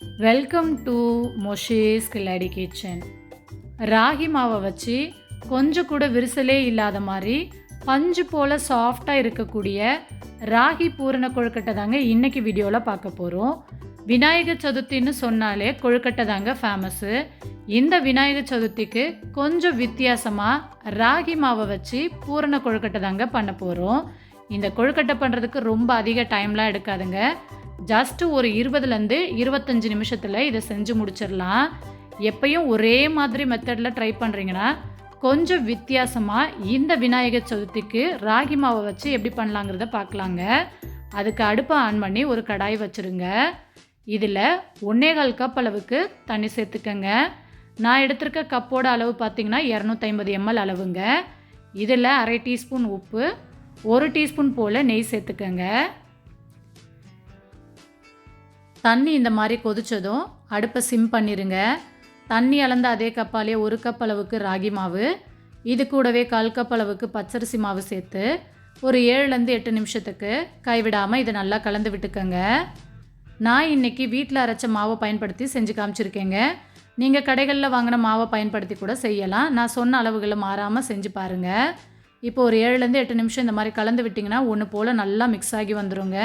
Welcome to மொஷேஸ் கில்லாடி kitchen ragi மாவை வச்சு கொஞ்சம் கூட விரிசலே இல்லாத மாதிரி பஞ்சு போல் சாஃப்டாக இருக்கக்கூடிய ராகி பூரண கொழுக்கட்டை தாங்க இன்றைக்கி வீடியோவில் பார்க்க போகிறோம் விநாயகர் சதுர்த்தின்னு சொன்னாலே கொழுக்கட்டை தாங்க ஃபேமஸ்ஸு இந்த விநாயகர் சதுர்த்திக்கு கொஞ்சம் வித்தியாசமாக ராகி மாவை வச்சு பூரண கொழுக்கட்டை தாங்க பண்ண போகிறோம் இந்த கொழுக்கட்டை பண்ணுறதுக்கு ரொம்ப அதிக டைம்லாம் எடுக்காதுங்க. ஜஸ்ட்டு ஒரு இருபதுலேருந்து இருபத்தஞ்சி நிமிஷத்தில் இதை செஞ்சு முடிச்சிடலாம். எப்பயும் ஒரே மாதிரி மெத்தடில் ட்ரை பண்ணுறீங்கன்னா கொஞ்சம் வித்தியாசமாக இந்த விநாயகர் சதுர்த்திக்கு ராகி மாவை வச்சு எப்படி பண்ணலாங்கிறத பார்க்கலாங்க. அதுக்கு அடுப்பை ஆன் பண்ணி ஒரு கடாய் வச்சுருங்க. இதில் ஒன்னேகால் கப் அளவுக்கு தண்ணி சேர்த்துக்கங்க. நான் எடுத்திருக்க கப்போட அளவு பார்த்தீங்கன்னா இரநூத்தைம்பது எம்எல் அளவுங்க. இதில் அரை டீஸ்பூன் உப்பு ஒரு டீஸ்பூன் போல் நெய் சேர்த்துக்கங்க. தண்ணி இந்த மாதிரி கொதித்ததும் அடுப்பை சிம் பண்ணிடுங்க தண்ணி அளந்த அதே கப்பாலே ஒரு கப் அளவுக்கு ராகி மாவு இது கூடவே கால் கப் அளவுக்கு பச்சரிசி மாவு சேர்த்து ஒரு ஏழுலேருந்து எட்டு நிமிஷத்துக்கு கைவிடாமல் இதை நல்லா கலந்து விட்டுக்கோங்க. நான் இன்றைக்கி வீட்டில் அரைச்ச மாவை பயன்படுத்தி செஞ்சு காமிச்சிருக்கேங்க. நீங்கள் கடைகளில் வாங்கின மாவை பயன்படுத்தி கூட செய்யலாம். நான் சொன்ன அளவுகளை மாறாமல் செஞ்சு பாருங்கள் இப்போ ஒரு ஏழுலேருந்து எட்டு நிமிஷம் இந்த மாதிரி கலந்து விட்டிங்கன்னா ஒன்று போல் நல்லா மிக்ஸ் ஆகி வந்துருங்க.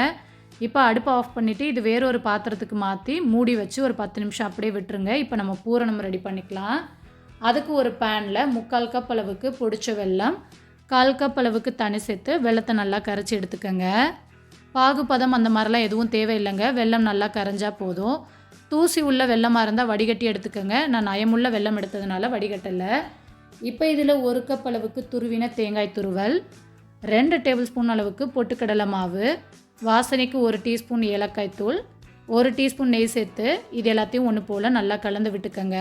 இப்போ அடுப்பை ஆஃப் பண்ணிவிட்டு இது வேறொரு பாத்திரத்துக்கு மாற்றி மூடி வச்சு ஒரு பத்து நிமிஷம் அப்படியே விட்டுருங்க. இப்போ நம்ம பூரணம் ரெடி பண்ணிக்கலாம். அதுக்கு ஒரு பேனில் முக்கால் கப் அளவுக்கு பொடிச்ச வெல்லம் கால் கப் அளவுக்கு தனி சேர்த்து வெள்ளத்தை நல்லா கரைச்சி எடுத்துக்கோங்க. பாகுபதம் அந்த மாதிரிலாம் எதுவும் தேவையில்லைங்க. வெல்லம் நல்லா கரைஞ்சால் போதும். தூசி உள்ள வெள்ளமாக இருந்தால் வடிகட்டி எடுத்துக்கோங்க. நான் நயமுள்ள வெல்லம் எடுத்ததுனால வடிகட்டலை. இப்போ இதில் ஒரு கப் அளவுக்கு துருவின தேங்காய் துருவல் ரெண்டு டேபிள் ஸ்பூன் அளவுக்கு பொட்டுக்கடலை மாவு வாசனைக்கு ஒரு டீஸ்பூன் ஏலக்காய் தூள் ஒரு டீஸ்பூன் நெய் சேர்த்து இது எல்லாத்தையும் ஒன்று போல் நல்லா கலந்து விட்டுக்கோங்க.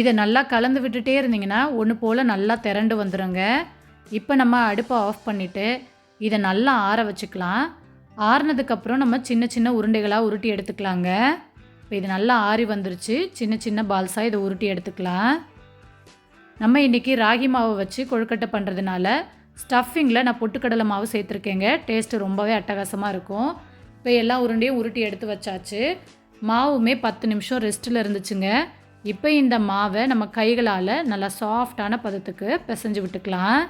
இதை நல்லா கலந்து விட்டுட்டே இருந்தீங்கன்னா ஒன்று போல் நல்லா திரண்டு வந்துடுங்க இப்போ நம்ம அடுப்பை ஆஃப் பண்ணிவிட்டு இதை நல்லா ஆற வச்சுக்கலாம். ஆறுனதுக்கப்புறம் நம்ம சின்ன சின்ன உருண்டைகளாக உருட்டி எடுத்துக்கலாங்க. இப்போ இது நல்லா ஆறி வந்துருச்சு. சின்ன சின்ன பால்ஸாக இதை உருட்டி எடுத்துக்கலாம். நம்ம இன்றைக்கி ராகி மாவை வச்சு கொழுக்கட்டை பண்ணுறதுனால ஸ்டஃபிங்கில் நான் பொட்டுக்கடலை மாவு சேர்த்துருக்கேங்க. டேஸ்ட்டு ரொம்பவே அட்டகாசமாக இருக்கும். இப்போ எல்லா உருண்டையும் உருட்டி எடுத்து வச்சாச்சு. மாவுமே பத்து நிமிஷம் ரெஸ்ட்டில் இருந்துச்சுங்க. இப்போ இந்த மாவை நம்ம கைகளால் நல்லா சாஃப்டான பதத்துக்கு பிசைஞ்சு விட்டுக்கலாம்.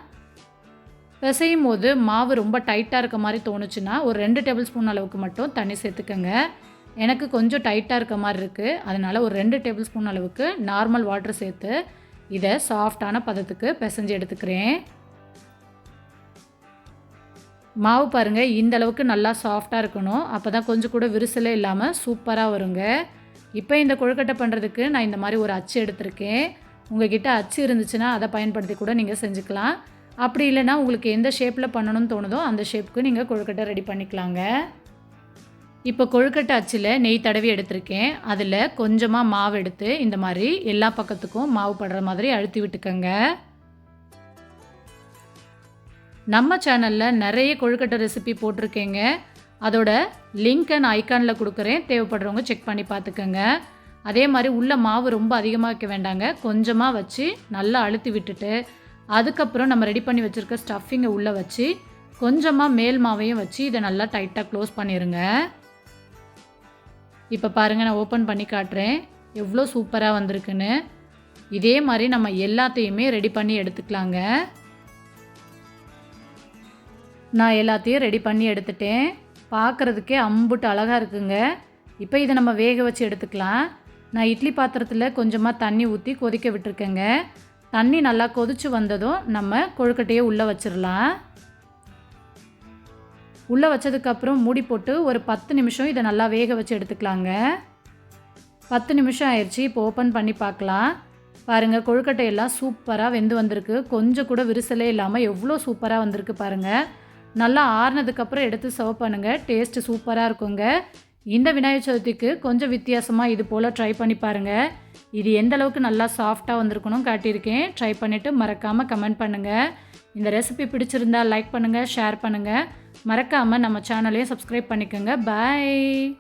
பிசையும் போது மாவு ரொம்ப டைட்டாக இருக்க மாதிரி தோணுச்சுன்னா ஒரு ரெண்டு டேபிள் ஸ்பூன் அளவுக்கு மட்டும் தண்ணி சேர்த்துக்கோங்க. எனக்கு கொஞ்சம் டைட்டாக இருக்க மாதிரி இருக்குது அதனால் ஒரு ரெண்டு டேபிள் ஸ்பூன் அளவுக்கு நார்மல் வாட்டர் சேர்த்து இதை சாஃப்டான பதத்துக்கு பிசைஞ்சு எடுத்துக்கிறேன். மாவு பாருங்கள் இந்த அளவுக்கு நல்லா சாஃப்டாக இருக்கணும். அப்போ தான் கொஞ்சம் கூட விரிசலே இல்லாமல் சூப்பராக வருங்க. இப்போ இந்த கொழுக்கட்டை பண்ணுறதுக்கு நான் இந்த மாதிரி ஒரு அச்சு எடுத்திருக்கேன். உங்ககிட்ட அச்சு இருந்துச்சுன்னா அதை பயன்படுத்தி கூட நீங்கள் செஞ்சுக்கலாம். அப்படி இல்லைன்னா உங்களுக்கு எந்த ஷேப்பில் பண்ணணும்னு தோணுதோ அந்த ஷேப்புக்கு நீங்கள் கொழுக்கட்டை ரெடி பண்ணிக்கலாங்க. இப்போ கொழுக்கட்டை அச்சில் நெய் தடவி எடுத்திருக்கேன். அதில் கொஞ்சமாக மாவு எடுத்து இந்த மாதிரி எல்லா பக்கத்துக்கும் மாவு படுற மாதிரி அழுத்தி விட்டுக்கோங்க. நம்ம சேனலில் நிறைய கொழுக்கட்டை ரெசிபி போட்டிருக்கேங்க. அதோட லிங்க் அண்ட் ஐக்கானில் கொடுக்குறேன். தேவைப்படுறவங்க செக் பண்ணி பார்த்துக்கோங்க. அதே மாதிரி உள்ள மாவு ரொம்ப அதிகமாக வைக்க வேண்டாங்க. கொஞ்சமாக வச்சு நல்லா அழுத்தி விட்டுட்டு அதுக்கப்புறம் நம்ம ரெடி பண்ணி வச்சுருக்க ஸ்டஃபிங்கை உள்ளே வச்சு கொஞ்சமாக மேல் மாவையும் வச்சு இதை நல்லா டைட்டாக க்ளோஸ் பண்ணிடுங்க இப்போ பாருங்கள் நான் ஓப்பன் பண்ணி காட்டுறேன். எவ்வளோ சூப்பராக வந்திருக்குன்னு. இதே மாதிரி நம்ம எல்லாத்தையுமே ரெடி பண்ணி எடுத்துக்கலாங்க. நான் எல்லாத்தையும் ரெடி பண்ணி எடுத்துட்டேன். பார்க்குறதுக்கே அம்புட்டு அழகாக இருக்குங்க. இப்போ இதை நம்ம வேக வச்சு எடுத்துக்கலாம். நான் இட்லி பாத்திரத்தில் கொஞ்சமாக தண்ணி ஊற்றி கொதிக்க விட்டுருக்கேங்க. தண்ணி நல்லா கொதிச்சு வந்ததும் நம்ம கொழுக்கட்டையை உள்ளே வச்சிடலாம். உள்ளே வச்சதுக்கப்புறம் மூடி போட்டு ஒரு பத்து நிமிஷம் இதை நல்லா வேக வச்சு எடுத்துக்கலாங்க. பத்து நிமிஷம் ஆயிடுச்சு இப்போ ஓப்பன் பண்ணி பார்க்கலாம். பாருங்கள் கொழுக்கட்டையெல்லாம் சூப்பராக வெந்து வந்திருக்கு. கொஞ்சம் கூட விரிசலே இல்லாமல் எவ்வளோ சூப்பராக வந்திருக்கு பாருங்கள் நல்லா ஆறுனதுக்கப்புறம் எடுத்து சர்வ் பண்ணுங்கள் டேஸ்ட்டு சூப்பராக இருக்குங்க. இந்த விநாயகர் சதுர்த்திக்கு கொஞ்சம் வித்தியாசமாக இது போல் ட்ரை பண்ணி பாருங்கள் இது எந்த அளவுக்கு நல்லா சாஃப்டாக வந்திருக்கணும் காட்டியிருக்கேன். ட்ரை பண்ணிவிட்டு மறக்காமல் கமெண்ட் பண்ணுங்கள் இந்த ரெசிபி பிடிச்சிருந்தா லைக் பண்ணுங்கள் ஷேர் பண்ணுங்கள் மறக்காமல் நம்ம சேனலையும் சப்ஸ்கிரைப் பண்ணிக்கோங்க. பாய்